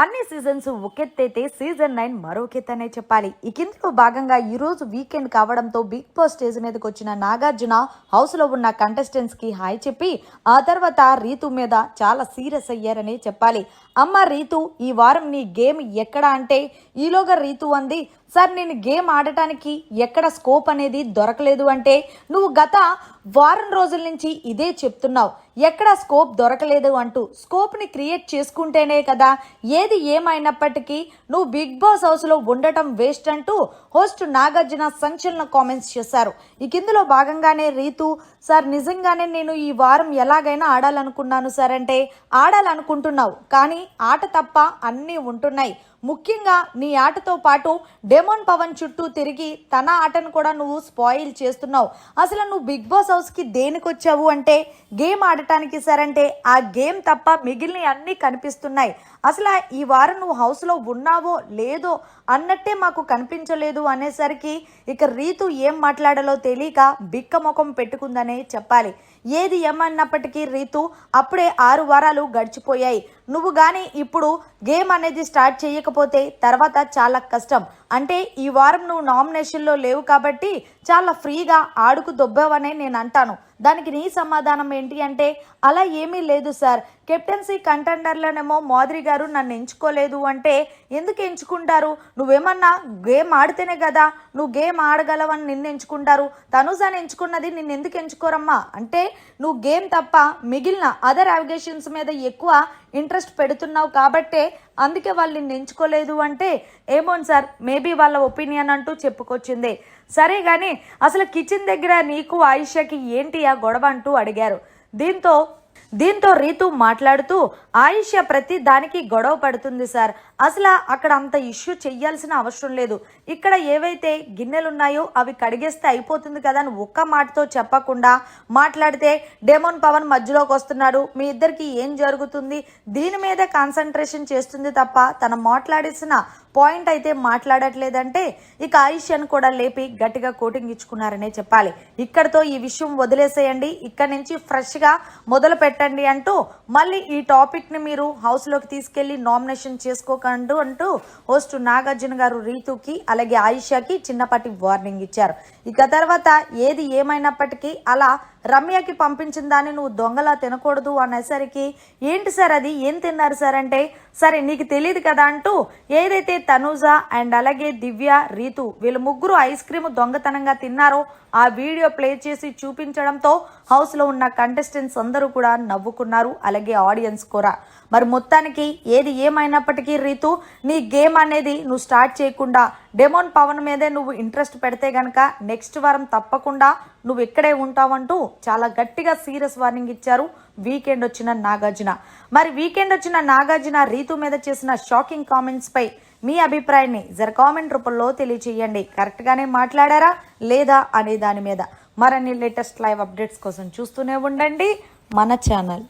అన్ని సీజన్స్ ఒకెత్తైతే season nine మరొకెత్తనే చెప్పాలి. ఇక ఇందులో భాగంగా ఈ రోజు వీకెండ్ కావడంతో బిగ్ బాస్ స్టేజ్ మీదకి వచ్చిన నాగార్జున హౌస్లో ఉన్న కంటెస్టెంట్స్కి హాయ్ చెప్పి ఆ తర్వాత రీతు మీద చాలా సీరియస్ అయ్యారనే చెప్పాలి. అమ్మ రీతు ఈ వారం నీ గేమ్ ఎక్కడ అంటే? ఈలోగా రీతు అంది సార్ నేను గేమ్ ఆడటానికి ఎక్కడ స్కోప్ అనేది దొరకలేదు అంటే? నువ్వు గత వారం రోజుల నుంచి ఇదే చెప్తున్నావు. ఎక్కడ స్కోప్ దొరకలేదు అంటూ స్కోప్ని క్రియేట్ చేసుకుంటేనే కదా ఏది ఏమైనప్పటికీ నువ్వు బిగ్ బాస్ హౌస్లో ఉండటం వేస్ట్ అంటూ హోస్ట్ నాగార్జున సంచలన కామెంట్స్ చేశారు. ఇక ఇందులో భాగంగానే రీతు సార్ నిజంగానే నేను ఈ వారం ఎలాగైనా ఆడాలనుకున్నాను సార్ అంటే ఆడాలనుకుంటున్నావు. కానీ ఆట తప్ప అన్నీ ఉంటున్నాయి. ముఖ్యంగా నీ ఆటతో పాటు డెమోన్ పవన్ చుట్టూ తిరిగి తన ఆటను కూడా నువ్వు స్పాయిల్ చేస్తున్నావు. అసలు నువ్వు బిగ్ బాస్ హౌస్కి దేనికి వచ్చావు అంటే గేమ్ ఆడ ఆడటానికి సరంటే ఆ గేమ్ తప్ప మిగిలిన అన్నీ కనిపిస్తున్నాయి. అసలు ఈ వారం నువ్వు హౌస్లో ఉన్నావో లేదో అన్నట్టే మాకు కనిపించలేదు అనేసరికి ఇక రీతు ఏం మాట్లాడాలో తెలియక బిక్క ముఖం పెట్టుకుందనే చెప్పాలి. ఏది ఏమన్నప్పటికీ రీతు అప్పుడే ఆరు వారాలు గడిచిపోయాయి. నువ్వు కానీ ఇప్పుడు గేమ్ అనేది స్టార్ట్ చేయకపోతే తర్వాత చాలా కష్టం. అంటే ఈ వారం నువ్వు నామినేషన్లో లేవు కాబట్టి చాలా ఫ్రీగా ఆడుకు దొబ్బావనే నేను అంటాను. దానికి నీ సమాధానం ఏంటి అంటే అలా ఏమీ లేదు సార్. కెప్టెన్సీ కంటెండర్లనేమో మాదిరి గారు నన్ను ఎంచుకోలేదు అంటే ఎందుకు ఎంచుకుంటారు? నువ్వేమన్నా గేమ్ ఆడితేనే కదా. నువ్వు గేమ్ ఆడగలవని నిన్ను ఎంచుకుంటారు. తనుజాని ఎంచుకున్నది నిన్ను ఎందుకు ఎంచుకోరమ్మా? అంటే నువ్వు గేమ్ తప్ప మిగిలిన అదర్ అవిగేషన్స్ మీద ఎక్కువ ఇంట్రెస్ట్ పెడుతున్నావు కాబట్టే అందుకే వాళ్ళు నిన్ను ఎంచుకోలేదు అంటే ఏమోను సార్ మేబీ వాళ్ళ ఒపీనియన్ అంటూ చెప్పుకొచ్చింది. సరే కానీ అసలు కిచెన్ దగ్గర నీకు ఆయిషాకి ఏంటి ఆ గొడవ అంటూ అడిగారు. దీంతో దీంతో రీతు మాట్లాడుతూ ఆయుష్య ప్రతి దానికి గొడవ పడుతుంది సార్. అసలు అక్కడ అంత ఇష్యూ చెయ్యాల్సిన అవసరం లేదు. ఇక్కడ ఏవైతే గిన్నెలు ఉన్నాయో అవి కడిగేస్తే అయిపోతుంది కదా అని ఒక్క మాటతో చెప్పకుండా మాట్లాడితే డెమోన్ పవన్ మధ్యలోకి వస్తున్నాడు. మీ ఇద్దరికి ఏం జరుగుతుంది? దీని మీద కాన్సన్ట్రేషన్ చేస్తుంది తప్ప తన మాట్లాడేసిన పాయింట్ అయితే మాట్లాడట్లేదంటే ఇక ఆయుష్యాన్ని కూడా లేపి గట్టిగా కోటింగ్ ఇచ్చుకున్నారనే చెప్పాలి. ఇక్కడతో ఈ విషయం వదిలేసేయండి. ఇక్కడ నుంచి ఫ్రెష్గా మొదలు పెట్టండి అంటూ మళ్ళీ ఈ టాపిక్ని మీరు హౌస్లోకి తీసుకెళ్ళి నామినేషన్ చేసుకోకండు అంటూ హోస్ట్ నాగార్జున గారు రీతుకి అలాగే ఆయుష్యాకి చిన్నపాటి వార్నింగ్ ఇచ్చారు. ఇక తర్వాత ఏది ఏమైనప్పటికీ అలా రమ్యకి పంపించిన దాన్ని నువ్వు దొంగలా తినకూడదు అనేసరికి ఏంటి సార్ అది? ఏం తిన్నారు సార్ అంటే సరే నీకు తెలియదు కదా అంటూ ఏదైతే తనూజ అండ్ అలాగే దివ్య రీతు వీళ్ళు ముగ్గురు ఐస్ క్రీమ్ దొంగతనంగా తిన్నారో ఆ వీడియో ప్లే చేసి చూపించడంతో హౌస్లో ఉన్న కంటెస్టెంట్స్ అందరూ కూడా నవ్వుకున్నారు అలాగే ఆడియన్స్ కూడా. మరి మొత్తానికి ఏది ఏమైనప్పటికీ రీతు నీ గేమ్ అనేది నువ్వు స్టార్ట్ చేయకుండా డెమోన్ పవన్ మీదే నువ్వు ఇంట్రెస్ట్ పెడితే గనక నెక్స్ట్ వారం తప్పకుండా నువ్వు ఇక్కడే ఉంటావంటూ చాలా గట్టిగా సీరియస్ వార్నింగ్ ఇచ్చారు వీకెండ్ వచ్చిన నాగార్జున. మరి వీకెండ్ వచ్చిన నాగార్జున రీతు మీద చేసిన షాకింగ్ కామెంట్స్ పై మీ అభిప్రాయాన్ని జర కామెంట్ రూపంలో తెలియచేయండి. కరెక్ట్గానే మాట్లాడారా లేదా అనే దాని మీద మరిన్ని లేటెస్ట్ లైవ్ అప్డేట్స్ కోసం చూస్తూనే ఉండండి మన ఛానల్.